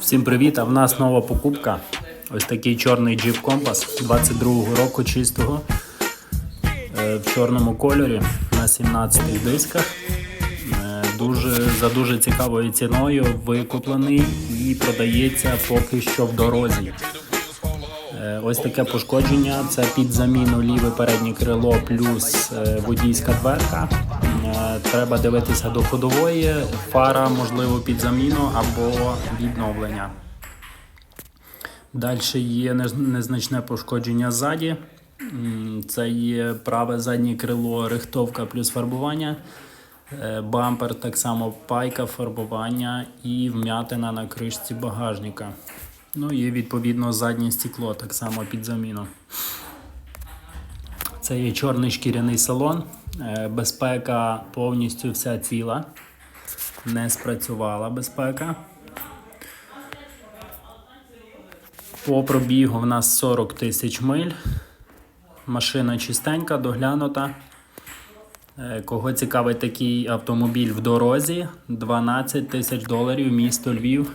Всім привіт! А в нас нова покупка. Ось такий чорний Jeep Compass 22-го року чистого е, в чорному кольорі на 17 дисках. Е, Дуже, за дуже цікавою ціною викуплений і продається поки що в дорозі. Ось таке пошкодження. Це під заміну ліве переднє крило плюс е, водійська дверка. Е, Треба дивитися до ходової, фара, можливо, під заміну або відновлення. Далі є незначне пошкодження ззаді. Це є праве заднє крило, рихтовка плюс фарбування. Е, Бампер так само пайка, фарбування і вм'ятина на кришці багажника. Ну і відповідно заднє стекло так само під заміну. Це є чорний шкіряний салон. Е, Безпека повністю вся ціла. Не спрацювала безпека. По пробігу в нас 40 тисяч миль. Машина чистенька, доглянута. Е, Кого цікавить такий автомобіль в дорозі, 12 тисяч доларів, місто Львів.